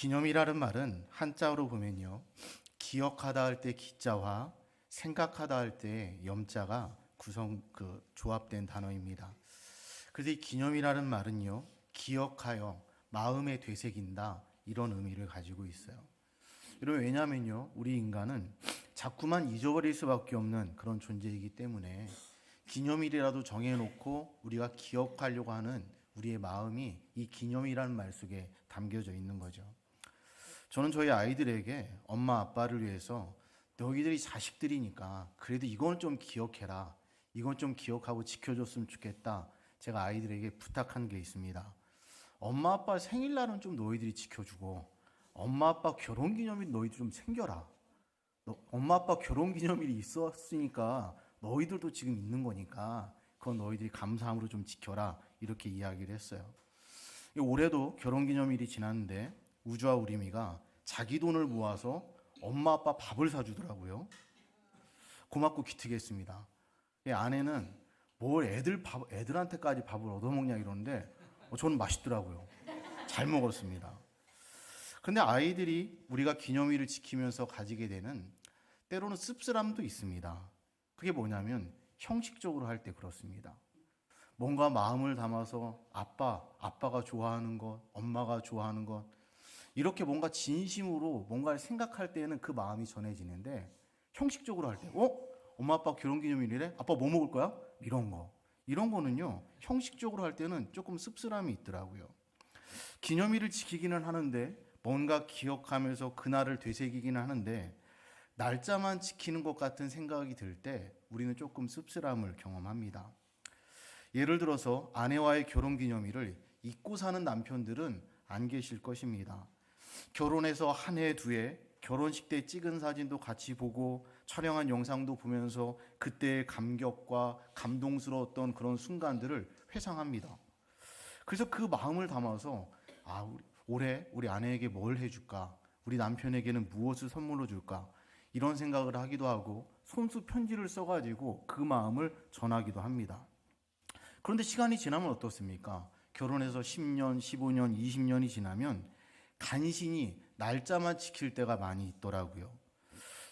기념이라는 말은 한자어로 보면요. 기억하다 할 때 기자와 생각하다 할 때 염자가 구성 그 조합된 단어입니다. 그래서 이 기념이라는 말은요. 기억하여 마음에 되새긴다 이런 의미를 가지고 있어요. 여러분 왜냐면요. 우리 인간은 자꾸만 잊어버릴 수밖에 없는 그런 존재이기 때문에 기념일이라도 정해놓고 우리가 기억하려고 하는 우리의 마음이 이 기념이라는 말 속에 담겨져 있는 거죠. 저는 저희 아이들에게 엄마 아빠를 위해서 너희들이 자식들이니까 그래도 이건 좀 기억해라. 이건 좀 기억하고 지켜줬으면 좋겠다. 제가 아이들에게 부탁한 게 있습니다. 엄마 아빠 생일날은 좀 너희들이 지켜주고 엄마 아빠 결혼 기념일 너희들 좀 챙겨라. 너, 엄마 아빠 결혼 기념일이 있었으니까 너희들도 지금 있는 거니까 그건 너희들이 감사함으로 좀 지켜라. 이렇게 이야기를 했어요. 올해도 결혼 기념일이 지났는데 우주와 우리미가 자기 돈을 모아서 엄마 아빠 밥을 사주더라고요. 고맙고 기특했습니다. 이 아내는 뭘 애들 밥 애들한테까지 밥을 얻어먹냐 이러는데 어, 저는 맛있더라고요. 잘 먹었습니다. 근데 아이들이 우리가 기념일을 지키면서 가지게 되는 때로는 씁쓸함도 있습니다. 그게 뭐냐면 형식적으로 할 때 그렇습니다. 뭔가 마음을 담아서 아빠, 아빠가 좋아하는 것, 엄마가 좋아하는 것, 이렇게 뭔가 진심으로 뭔가를 생각할 때에는 그 마음이 전해지는데 형식적으로 할 때, 어? 엄마 아빠 결혼 기념일이래? 아빠 뭐 먹을 거야? 이런 거. 이런 거는요, 형식적으로 할 때는 조금 씁쓸함이 있더라고요. 기념일을 지키기는 하는데, 뭔가 기억하면서 그날을 되새기기는 하는데, 날짜만 지키는 것 같은 생각이 들 때, 우리는 조금 씁쓸함을 경험합니다. 예를 들어서 아내와의 결혼 기념일을 잊고 사는 남편들은 안 계실 것입니다. 결혼해서 한 해, 두 해, 결혼식 때 찍은 사진도 같이 보고 촬영한 영상도 보면서 그때의 감격과 감동스러웠던 그런 순간들을 회상합니다. 그래서 그 마음을 담아서 아, 우리, 올해 우리 아내에게 뭘 해줄까? 우리 남편에게는 무엇을 선물로 줄까? 이런 생각을 하기도 하고 손수 편지를 써가지고 그 마음을 전하기도 합니다. 그런데 시간이 지나면 어떻습니까? 결혼해서 10년, 15년, 20년이 지나면 간신히 날짜만 지킬 때가 많이 있더라고요.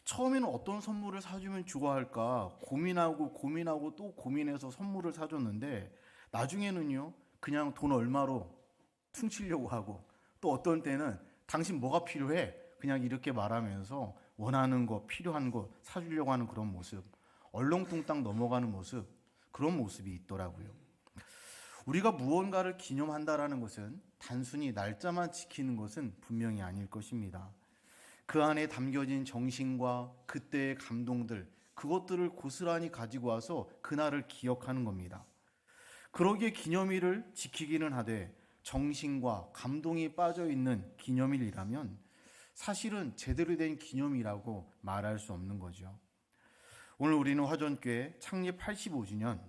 처음에는 어떤 선물을 사주면 좋아할까 고민하고 고민하고 또 고민해서 선물을 사줬는데 나중에는요 그냥 돈 얼마로 퉁치려고 하고 또 어떤 때는 당신 뭐가 필요해 그냥 이렇게 말하면서 원하는 거 필요한 거 사주려고 하는 그런 모습 얼렁뚱땅 넘어가는 모습 그런 모습이 있더라고요. 우리가 무언가를 기념한다라는 것은 단순히 날짜만 지키는 것은 분명히 아닐 것입니다. 그 안에 담겨진 정신과 그때의 감동들, 그것들을 고스란히 가지고 와서 그날을 기억하는 겁니다. 그러기에 기념일을 지키기는 하되 정신과 감동이 빠져 있는 기념일이라면 사실은 제대로 된 기념이라고 말할 수 없는 거죠. 오늘 우리는 화전교회 창립 85주년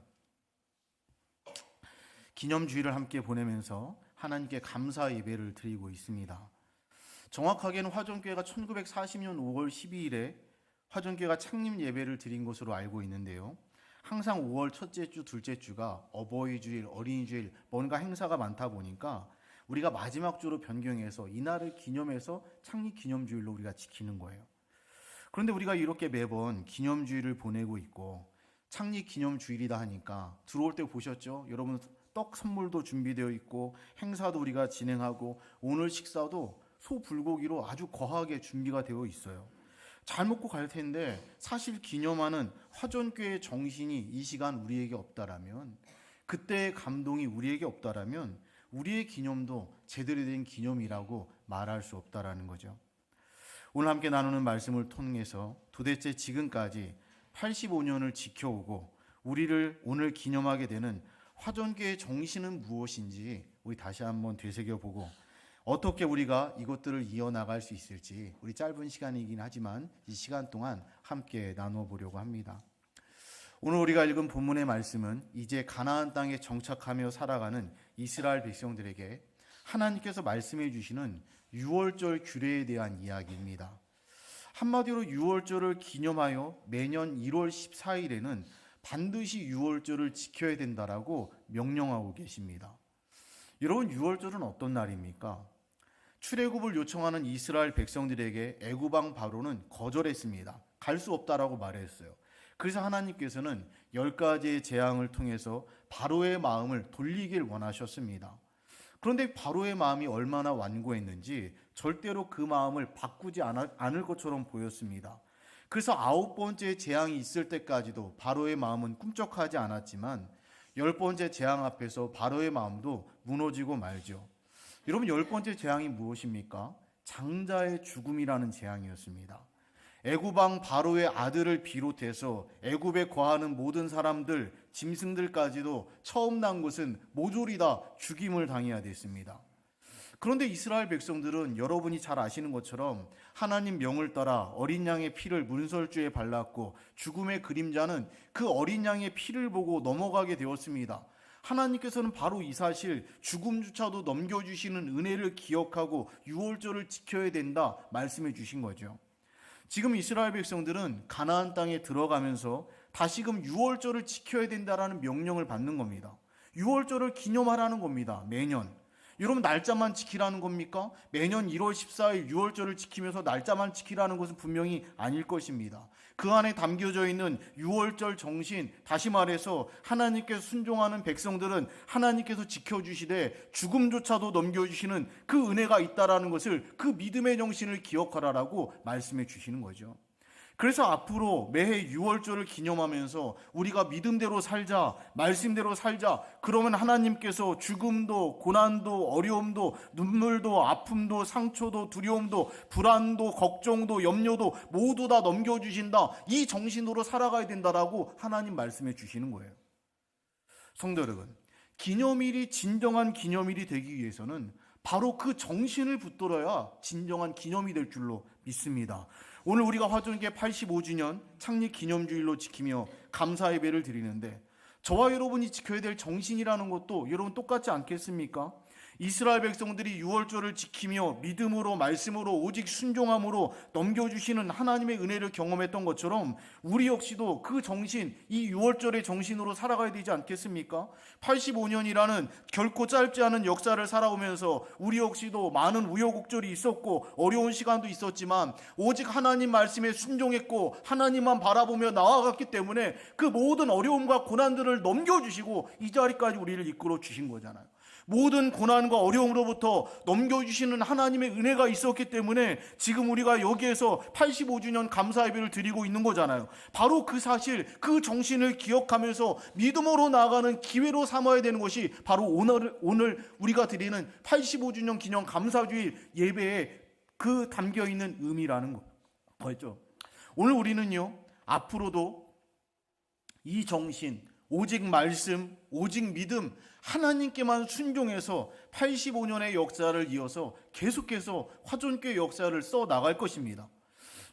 기념주의를 함께 보내면서 하나님께 감사 예배를 드리고 있습니다. 정확하게는 화전교회가 1940년 5월 12일에 화전교회가 창립 예배를 드린 것으로 알고 있는데요. 항상 5월 첫째 주, 둘째 주가 어버이 주일, 어린이 주일, 뭔가 행사가 많다 보니까 우리가 마지막 주로 변경해서 이날을 기념해서 창립 기념주일로 우리가 지키는 거예요. 그런데 우리가 이렇게 매번 기념주일을 보내고 있고 창립 기념주일이다 하니까 들어올 때 보셨죠? 여러분 떡 선물도 준비되어 있고 행사도 우리가 진행하고 오늘 식사도 소 불고기로 아주 거하게 준비가 되어 있어요. 잘 먹고 갈 텐데 사실 기념하는 화전교의 정신이 이 시간 우리에게 없다라면 그때의 감동이 우리에게 없다라면 우리의 기념도 제대로 된 기념이라고 말할 수 없다라는 거죠. 오늘 함께 나누는 말씀을 통해서 도대체 지금까지 85년을 지켜오고 우리를 오늘 기념하게 되는 화전계의 정신은 무엇인지 우리 다시 한번 되새겨보고 어떻게 우리가 이것들을 이어나갈 수 있을지 우리 짧은 시간이긴 하지만 이 시간 동안 함께 나누어 보려고 합니다. 오늘 우리가 읽은 본문의 말씀은 이제 가나안 땅에 정착하며 살아가는 이스라엘 백성들에게 하나님께서 말씀해 주시는 유월절 규례에 대한 이야기입니다. 한마디로 유월절을 기념하여 매년 1월 14일에는 반드시 유월절을 지켜야 된다라고 명령하고 계십니다. 여러분 유월절은 어떤 날입니까? 출애굽을 요청하는 이스라엘 백성들에게 애굽왕 바로는 거절했습니다. 갈 수 없다라고 말했어요. 그래서 하나님께서는 열 가지의 재앙을 통해서 바로의 마음을 돌리길 원하셨습니다. 그런데 바로의 마음이 얼마나 완고했는지 절대로 그 마음을 바꾸지 않을 것처럼 보였습니다. 그래서 아홉 번째 재앙이 있을 때까지도 바로의 마음은 꿈쩍하지 않았지만 열 번째 재앙 앞에서 바로의 마음도 무너지고 말죠. 여러분 열 번째 재앙이 무엇입니까? 장자의 죽음이라는 재앙이었습니다. 애굽왕 바로의 아들을 비롯해서 애굽에 거하는 모든 사람들, 짐승들까지도 처음 난 것은 모조리 다 죽임을 당해야 됐습니다. 그런데 이스라엘 백성들은 여러분이 잘 아시는 것처럼 하나님 명을 따라 어린 양의 피를 문설주에 발랐고 죽음의 그림자는 그 어린 양의 피를 보고 넘어가게 되었습니다. 하나님께서는 바로 이 사실 죽음조차도 넘겨주시는 은혜를 기억하고 유월절을 지켜야 된다 말씀해 주신 거죠. 지금 이스라엘 백성들은 가나안 땅에 들어가면서 다시금 유월절을 지켜야 된다라는 명령을 받는 겁니다. 유월절을 기념하라는 겁니다. 매년. 여러분 날짜만 지키라는 겁니까? 매년 1월 14일 유월절을 지키면서 날짜만 지키라는 것은 분명히 아닐 것입니다. 그 안에 담겨져 있는 유월절 정신, 다시 말해서 하나님께서 순종하는 백성들은 하나님께서 지켜주시되 죽음조차도 넘겨주시는 그 은혜가 있다라는 것을 그 믿음의 정신을 기억하라라고 말씀해 주시는 거죠. 그래서 앞으로 매해 유월절을 기념하면서 우리가 믿음대로 살자, 말씀대로 살자. 그러면 하나님께서 죽음도, 고난도, 어려움도, 눈물도, 아픔도, 상처도, 두려움도, 불안도, 걱정도, 염려도 모두 다 넘겨주신다. 이 정신으로 살아가야 된다라고 하나님 말씀해 주시는 거예요. 성도 여러분, 기념일이 진정한 기념일이 되기 위해서는 바로 그 정신을 붙들어야 진정한 기념이 될 줄로 믿습니다. 오늘 우리가 화존계 85주년 창립 기념주일로 지키며 감사 예배를 드리는데 저와 여러분이 지켜야 될 정신이라는 것도 여러분 똑같지 않겠습니까? 이스라엘 백성들이 유월절을 지키며 믿음으로 말씀으로 오직 순종함으로 넘겨주시는 하나님의 은혜를 경험했던 것처럼 우리 역시도 그 정신, 이 유월절의 정신으로 살아가야 되지 않겠습니까? 85년이라는 결코 짧지 않은 역사를 살아오면서 우리 역시도 많은 우여곡절이 있었고 어려운 시간도 있었지만 오직 하나님 말씀에 순종했고 하나님만 바라보며 나아갔기 때문에 그 모든 어려움과 고난들을 넘겨주시고 이 자리까지 우리를 이끌어 주신 거잖아요. 모든 고난과 어려움으로부터 넘겨주시는 하나님의 은혜가 있었기 때문에 지금 우리가 여기에서 85주년 감사 예배를 드리고 있는 거잖아요. 바로 그 사실, 그 정신을 기억하면서 믿음으로 나아가는 기회로 삼아야 되는 것이 바로 오늘, 오늘 우리가 드리는 85주년 기념 감사주일 예배에 그 담겨 있는 의미라는 거- 거죠. 오늘 우리는요, 앞으로도 이 정신, 오직 말씀, 오직 믿음, 하나님께만 순종해서 85년의 역사를 이어서 계속해서 화존교회 역사를 써 나갈 것입니다.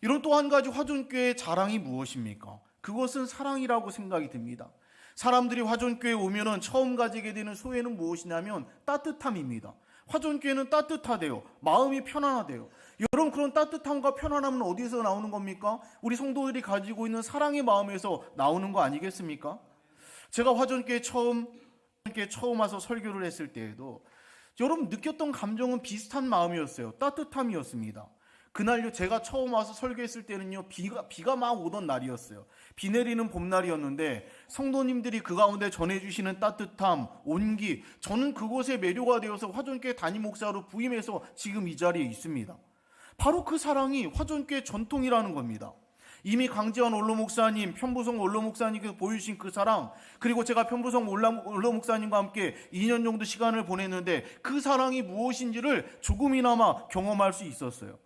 이런 또 한 가지 화존교회의 자랑이 무엇입니까? 그것은 사랑이라고 생각이 듭니다. 사람들이 화존교회 오면은 처음 가지게 되는 소회는 무엇이냐면 따뜻함입니다. 화존교회는 따뜻하대요. 마음이 편안하대요. 여러분 그런 따뜻함과 편안함은 어디서 나오는 겁니까? 우리 성도들이 가지고 있는 사랑의 마음에서 나오는 거 아니겠습니까? 제가 화전교회 처음 교회 처음 와서 설교를 했을 때에도 여러분 느꼈던 감정은 비슷한 마음이었어요. 따뜻함이었습니다. 그날요 제가 처음 와서 설교했을 때는요 비가 비가 막 오던 날이었어요. 비 내리는 봄날이었는데 성도님들이 그 가운데 전해주시는 따뜻함, 온기 저는 그곳에 매료가 되어서 화전교회 담임 목사로 부임해서 지금 이 자리에 있습니다. 바로 그 사랑이 화전교회 전통이라는 겁니다. 이미 강지원 원로 목사님, 편부성 원로 목사님께서 보여주신 그 사랑, 그리고 제가 편부성 원로 목사님과 함께 2년 정도 시간을 보냈는데 그 사랑이 무엇인지를 조금이나마 경험할 수 있었어요.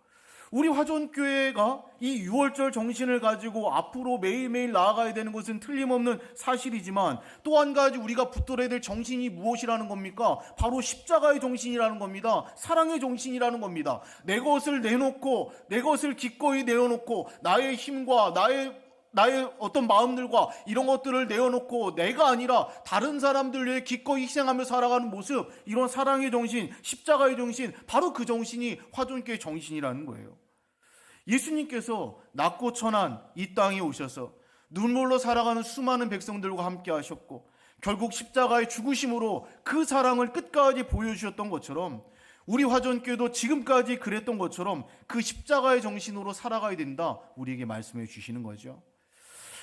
우리 화전교회가 이 6월절 정신을 가지고 앞으로 매일매일 나아가야 되는 것은 틀림없는 사실이지만 또 한 가지 우리가 붙들어야 될 정신이 무엇이라는 겁니까? 바로 십자가의 정신이라는 겁니다. 사랑의 정신이라는 겁니다. 내 것을 내놓고 내 것을 기꺼이 내어놓고 나의 힘과 나의 나의 어떤 마음들과 이런 것들을 내어놓고 내가 아니라 다른 사람들 위해 기꺼이 희생하며 살아가는 모습, 이런 사랑의 정신, 십자가의 정신, 바로 그 정신이 화존교의 정신이라는 거예요. 예수님께서 낮고 천한 이 땅에 오셔서 눈물로 살아가는 수많은 백성들과 함께 하셨고 결국 십자가의 죽으심으로 그 사랑을 끝까지 보여주셨던 것처럼 우리 화전교회도 지금까지 그랬던 것처럼 그 십자가의 정신으로 살아가야 된다. 우리에게 말씀해 주시는 거죠.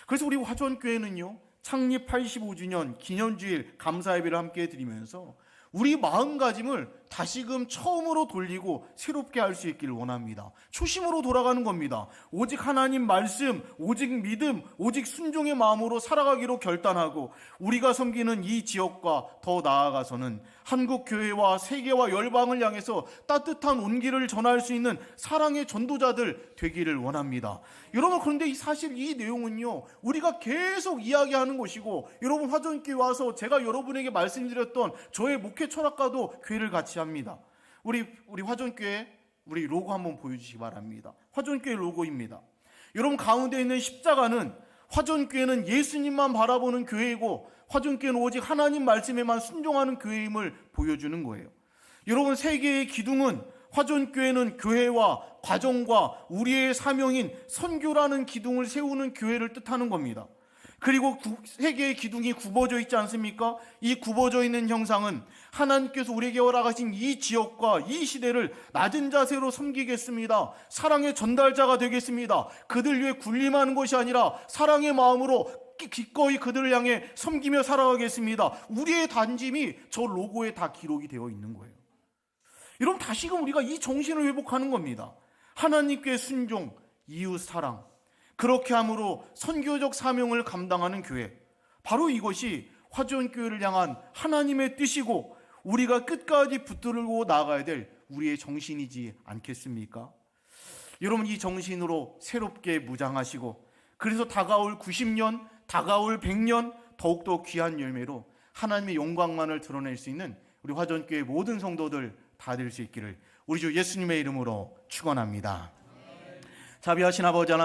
그래서 우리 화전교회는요. 창립 85주년 기념주일 감사 예배를 함께 드리면서 우리 마음가짐을 다시금 처음으로 돌리고 새롭게 할 수 있기를 원합니다. 초심으로 돌아가는 겁니다. 오직 하나님 말씀, 오직 믿음, 오직 순종의 마음으로 살아가기로 결단하고 우리가 섬기는 이 지역과 더 나아가서는 한국 교회와 세계와 열방을 향해서 따뜻한 온기를 전할 수 있는 사랑의 전도자들 되기를 원합니다. 여러분 그런데 이 사실 이 내용은요 우리가 계속 이야기하는 것이고 여러분 화전교회 와서 제가 여러분에게 말씀드렸던 저의 목회 철학과도 교회를 같이 합니다. 우리 우리 화전교회 우리 로고 한번 보여주시기 바랍니다. 화전교회 로고입니다. 여러분 가운데 있는 십자가는 화전교회는 예수님만 바라보는 교회이고 화전교회는 오직 하나님 말씀에만 순종하는 교회임을 보여주는 거예요. 여러분 세계의 기둥은 화전교회는 교회와 과정과 우리의 사명인 선교라는 기둥을 세우는 교회를 뜻하는 겁니다. 그리고 구- 세계의 기둥이 굽어져 있지 않습니까? 이 굽어져 있는 형상은 하나님께서 우리에게 허락하신 이 지역과 이 시대를 낮은 자세로 섬기겠습니다. 사랑의 전달자가 되겠습니다. 그들 위해 군림하는 것이 아니라 사랑의 마음으로 기- 기꺼이 그들을 향해 섬기며 살아가겠습니다. 우리의 단짐이 저 로고에 다 기록이 되어 있는 거예요. 여러분 다시금 우리가 이 정신을 회복하는 겁니다. 하나님께 순종, 이웃 사랑. 그렇게 함으로 선교적 사명을 감당하는 교회. 바로 이것이 화전교회를 향한 하나님의 뜻이고 우리가 끝까지 붙들고 나가야 될 우리의 정신이지 않겠습니까? 여러분 이 정신으로 새롭게 무장하시고 그래서 다가올 90년, 다가올 100년 더욱더 귀한 열매로 하나님의 영광만을 드러낼 수 있는 우리 화전교회 모든 성도들 다 될 수 있기를 우리 주 예수님의 이름으로 축원합니다. 자비하신 아버지 하나님